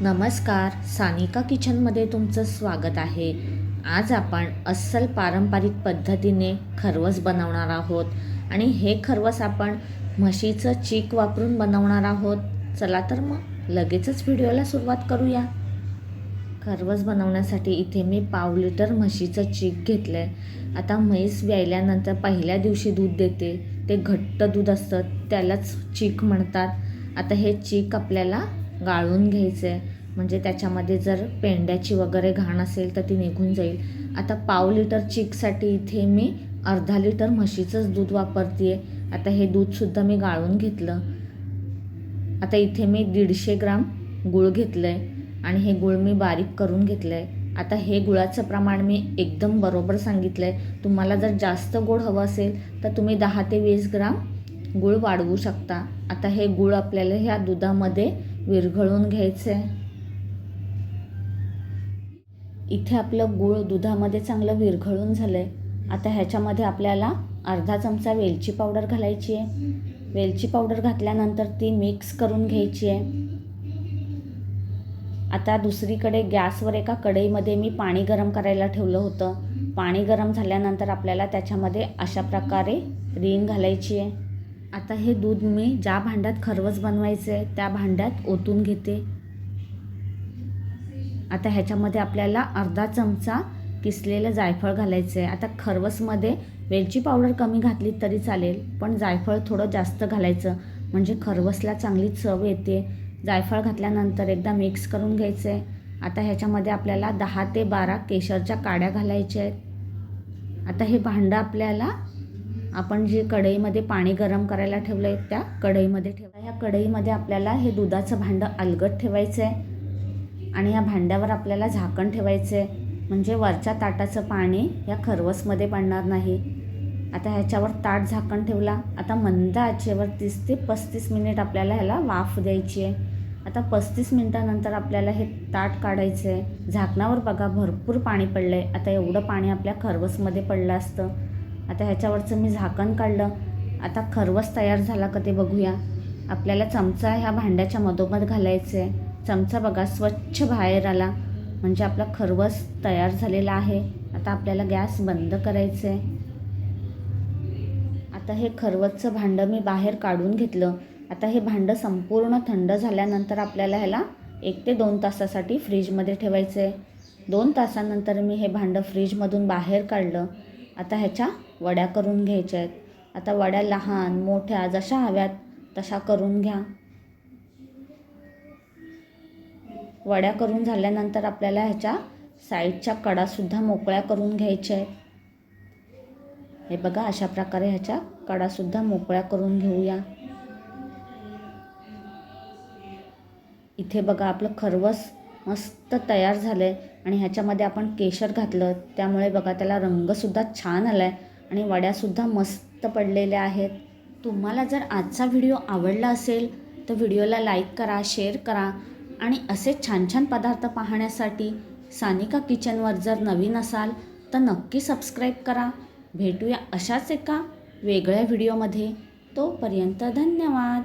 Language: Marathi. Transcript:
नमस्कार सानिका किचनमध्ये तुमचं स्वागत आहे. आज आपण अस्सल पारंपरिक पद्धतीने खरवस बनवणार आहोत. आणि हे खरवस आपण म्हशीचं चीक वापरून बनवणार आहोत. चला तर मग लगेचच व्हिडिओला सुरुवात करूया. खरवस बनवण्यासाठी इथे मी पाव लिटर म्हशीचं चीक घेतलं आहे आता म्हैस व्यायल्यानंतर पहिल्या दिवशी दूध देते. ते घट्ट दूध असतं त्यालाच चीक म्हणतात. आता हे चीक आपल्याला गाळून घ्यायचं आहे म्हणजे त्याच्यामध्ये जर पेंड्याची वगैरे घाण असेल तर ती निघून जाईल. आता पाव लिटर चीकसाठी इथे मी अर्धा लिटर म्हशीचंच दूध वापरते आहे आता हे दूधसुद्धा मी गाळून घेतलं. आता इथे मी दीडशे ग्राम गूळ घेतलं आहे आणि हे गूळ मी बारीक करून घेतलं आहे आता हे गुळाचं प्रमाण मी एकदम बरोबर सांगितलं आहे तुम्हाला जर जास्त गोड हवं असेल तर तुम्ही दहा ते वीस ग्राम गूळ वाढवू शकता. आता हे गूळ आपल्याला ह्या दुधामध्ये विरघळून घ्यायचं. आहे इथे आपलं गूळ दुधामध्ये चांगलं विरघळून झालं आहे आता ह्याच्यामध्ये आपल्याला अर्धा चमचा वेलची पावडर घालायची आहे. वेलची पावडर घातल्यानंतर ती मिक्स करून घ्यायची आहे. आता दुसरीकडे गॅसवर एका कढईमध्ये मी पाणी गरम करायला ठेवलं होतं. पाणी गरम झाल्यानंतर आपल्याला त्याच्यामध्ये अशा प्रकारे रिंग घालायची आहे. आता हे दूध मी ज्या भांड्यात खरवस बनवायचं आहे त्या भांड्यात ओतून घेते. आता ह्याच्यामध्ये आपल्याला अर्धा चमचा किसलेलं जायफळ घालायचं आहे आता खरवसमध्ये वेलची पावडर कमी घातली तरी चालेल पण जायफळ थोडं जास्त घालायचं. म्हणजे खरवसला चांगली चव येते. जायफळ घातल्यानंतर एकदा मिक्स करून घ्यायचं आहे आता ह्याच्यामध्ये आपल्याला दहा ते बारा केशरच्या काड्या घालायच्या आहेत. आता हे भांडं आपल्याला आपण जे कढईमध्ये पाणी गरम करायला ठेवलं आहे त्या कढईमध्ये ठेवा. ह्या कढईमध्ये आपल्याला हे दुधाचं भांडं अलगट ठेवायचं आहे आणि या भांड्यावर आपल्याला झाकण ठेवायचं आहे म्हणजे वरच्या ताटाचं पाणी या खरवसमध्ये पडणार नाही. आता ह्याच्यावर ताट झाकण ठेवला. आता मंद आचेवर तीस ते पस्तीस मिनिट आपल्याला ह्याला वाफ द्यायची आहे. आता पस्तीस मिनटानंतर आपल्याला हे ताट काढायचं आहे झाकणावर बघा भरपूर पाणी पडलं आहे आता एवढं पाणी आपल्या खरवसमध्ये पडलं असतं. आता ह्याच्यावरचं मी झाकण काढलं. आता खरवस तयार झाला का ते बघूया. आपल्याला चमचा ह्या भांड्याच्या मधोमध घालायचं आहे चमचा बघा स्वच्छ बाहेर आला. म्हणजे आपला खरवस तयार झालेला आहे. आता आपल्याला गॅस बंद करायचं आहे आता हे खरवसचं भांडं मी बाहेर काढून घेतलं. आता हे भांडं संपूर्ण थंड झाल्यानंतर आपल्याला ह्याला एक ते दोन तासासाठी फ्रीजमध्ये ठेवायचं आहे दोन तासानंतर मी हे भांडं फ्रीजमधून बाहेर काढलं. आता ह्याच्या वड्या करून घ्यायच्या आहेत. आता वड्या लहान मोठ्या जशा हव्यात तशा करून घ्या. वड्या करून झाल्यानंतर आपल्याला ह्याच्या साईडच्या कडासुद्धा मोकळ्या करून घ्यायच्या आहेत. हे बघा अशा प्रकारे ह्याच्या कडासुद्धा मोकळ्या करून घेऊया. इथे बघा आपलं खरवस मस्त तयार झालं आहे आणि ह्याच्यामध्ये आपण केशर घातलं. त्यामुळे बघा त्याला रंगसुद्धा छान आला आहे आणि वड्यासुद्धा मस्त पडलेल्या आहेत. तुम्हाला जर आजचा व्हिडिओ आवडला असेल तर व्हिडिओला लाईक करा शेअर करा. आणि असे छान छान पदार्थ पाहण्यासाठी सानिका किचनवर जर नवीन असाल तर नक्की सबस्क्राईब करा. भेटूया अशाच एका वेगळ्या व्हिडिओमध्ये. तोपर्यंत धन्यवाद.